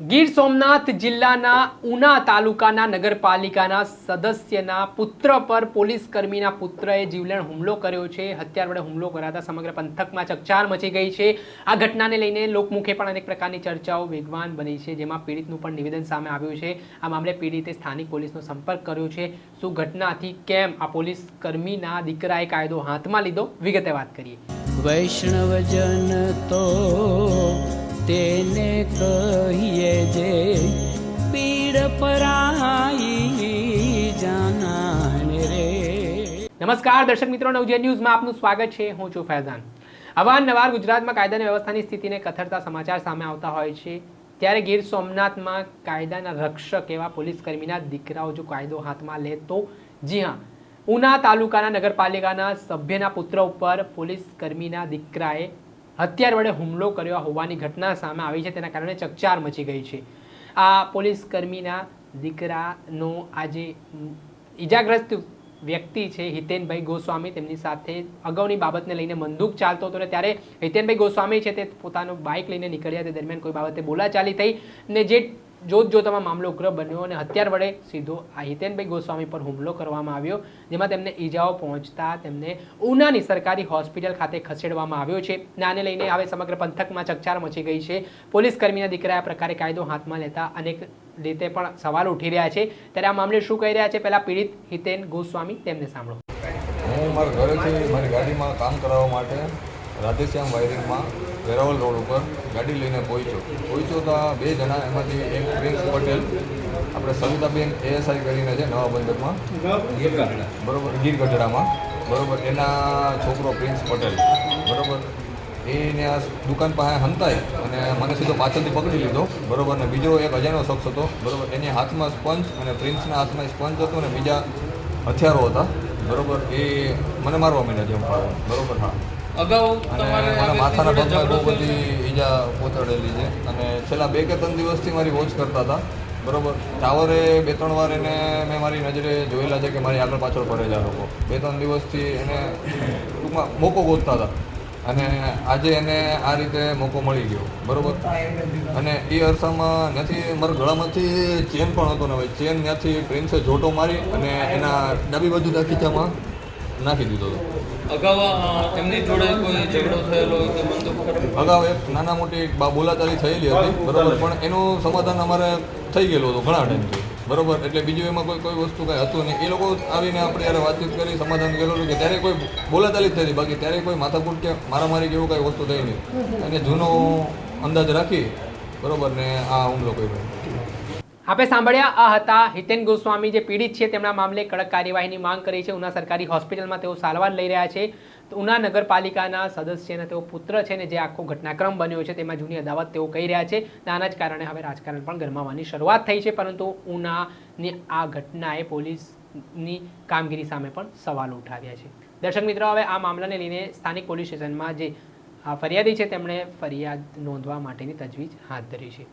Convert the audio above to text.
ગીર સોમનાથ જિલ્લાના ઉના તાલુકાના નગરપાલિકાના સદસ્યના પુત્ર પર પોલીસ કર્મીના પુત્રએ જીવલેણ હુમલો કર્યો છે. હત્યાર વડે હુમલો કરાતા સમગ્ર પંથકમાં ચકચાર મચી ગઈ છે. આ ઘટનાને લઈને લોકમુખે પણ અનેક પ્રકારની ચર્ચાઓ વેગવાન બની છે, જેમાં પીડિતનું પણ નિવેદન સામે આવ્યું છે. આ મામલે પીડિતે સ્થાનિક પોલીસનો સંપર્ક કર્યો છે. શું ઘટનાથી કેમ આ પોલીસ કર્મીના દીકરાએ કાયદો હાથમાં લીધો? વિગતે વાત કરીએ. વૈષ્ણવજન તો તેને કહીએ જે પીડ પરાઈ જાનાને રે. નમસ્કાર, દર્શક મિત્રો નવજે ન્યૂઝમાં આપનું સ્વાગત છે. હું છું ફૈઝાન. અવારનવાર ગુજરાતમાં કાયદાની વ્યવસ્થાની સ્થિતિને કથળતા સમાચાર સામે આવતા હોય છે. ત્યારે ગીર સોમનાથમાં કાયદાના રક્ષક એવા પોલીસ કર્મીના દીકરાઓ જો કાયદો હાથમાં લે તો? જી હા. ઉના તાલુકાના નગરપાલિકાના સભ્યના પુત્ર ઉપર પોલીસ કર્મીના દીકરાએ હત્યાર વડે હુમલો કર્યો હોવાની ઘટના સામે આવી છે, તેના કારણે ચકચાર મચી ગઈ છે. આ પોલીસ કર્મીના દીકરાનો આજે જે ઈજાગ્રસ્ત વ્યક્તિ છે, હિતેનભાઈ ગોસ્વામી. તેમની સાથે અગાઉની બાબતને લઈને બંદૂક ચાલતો હતો ને ત્યારે હિતેનભાઈ ગોસ્વામી છે, તે પોતાનું બાઇક લઈને નીકળ્યા. તે દરમિયાન કોઈ બાબતે બોલાચાલી થઈ ને જે જોત જોતામાં મામલો ઉગ્ર બન્યો અને હત્યાર વડે સીધો આ હિતેનભાઈ ગોસ્વામી પર હુમલો કરવામાં આવ્યો, જેમાં તેમને ઈજાઓ પહોંચતા તેમને ઉનાની સરકારી હોસ્પિટલ ખાતે ખસેડવામાં આવ્યો છે. નાને લઈને હવે સમગ્ર પંથકમાં ચકચાર મચી ગઈ છે. પોલીસ કર્મીના દીકરા આ પ્રકારે કાયદો હાથમાં લેતા અનેક રીતે પણ સવાલ ઉઠી રહ્યા છે. ત્યારે આ મામલે શું કહી રહ્યા છે પહેલા પીડિત હિતેન ગોસ્વામી, તેમને સાંભળો. હું મારા ઘરેથી, મારી ગાડીમાં કામ કરાવવા માટે રાધેશ્યામ વાયરિંગમાં વેરાવલ રોડ ઉપર ગાડી લઈને પહોંચ્યો. પહોંચ્યો તો બે જણા એમાંથી એક પ્રિન્સ પટેલ, આપણે સવિતાબેન એએસઆઈ કરીને છે નવા બંદરમાં બરોબર, ગીર ગઢડામાં. બરોબર, એના છોકરો પ્રિન્સ પટેલ. બરોબર, એને આ દુકાન પાસે હંતાય અને મને સીધો પાછળથી પકડી લીધો. બરોબર ને બીજો એક અજાણ્યો શખ્સ હતો. બરોબર, એની હાથમાં સ્પંચ અને પ્રિન્સના હાથમાં સ્પંચ હતો અને બીજા હથિયારો હતા. બરોબર, એ મને મારવા માંડ્યા ફાવે બરોબર, હા. અગાઉ માથાના ભાગમાં બહુ બધી ઈજા પહોંચાડેલી છે. અને છેલ્લા બે કે ત્રણ દિવસથી મારી વોચ કરતા હતા. બરોબર? ટાવરે બે ત્રણ વાર એને મેં મારી નજરે જોયેલા છે કે મારી આગળ પાછળ ફરેલા લોકો. બે ત્રણ દિવસથી એને ટૂંકમાં મોકો ગોતતા હતા. અને આજે એને આ રીતે મોકો મળી ગયો. બરોબર? અને એ અરસામાં નથી મારા ગળામાંથી ચેન પણ હતો ને હવે ચેન ત્યાંથી પ્રિન્સે જોટો મારી અને એના ડાબી બાજુના ખીચામાં નાખી દીધો હતો અગાઉ અ, એમની જોડે કોઈ ઝઘડો થયેલો? અગાઉ એક નાના મોટી બા બોલાચાલી થયેલી હતી બરાબર પણ એનું સમાધાન અમારે થઈ ગયેલું હતું ઘણા ટાઈમથી બરોબર એટલે બીજું એમાં કોઈ કોઈ વસ્તુ કાંઈ હતું નહીં. એ લોકો આવીને આપણે યારે વાતચીત કરી સમાધાન કરેલું કે ત્યારે કોઈ બોલાચાલી જ થઈ બાકી ત્યારે કોઈ માથાકૂટ કે મારામારી કે એવું કાંઈ વસ્તુ થઈ નહીં. અને જૂનો અંદાજ રાખી બરોબર ને આ હુમલો કર્યો. આપણે સાંભળ્યા, આ હતા હિતેન ગોસ્વામી જે પીડિત છે, તેમના મામલે કડક કાર્યવાહીની માંગ કરી છે. ઉના સરકારી હોસ્પિટલમાં તેઓ સારવાર લઈ રહ્યા છે. તો ઉના નગરપાલિકાના સદસ્યના તેઓ પુત્ર છે ને જે આખો ઘટનાક્રમ બન્યો છે, તેમાં જૂની અદાવત તેઓ કહી રહ્યા છે. આના જ કારણે હવે રાજકારણ પણ ગરમાવાની શરૂઆત થઈ છે, પરંતુ ઉનાની આ ઘટનાએ પોલીસની કામગીરી સામે પણ સવાલો ઉઠાવ્યા છે. દર્શક મિત્રો, હવે આ મામલાને લઈને સ્થાનિક પોલીસ સ્ટેશનમાં જે ફરિયાદી છે, તેમણે ફરિયાદ નોંધવા માટેની તજવીજ હાથ ધરી છે.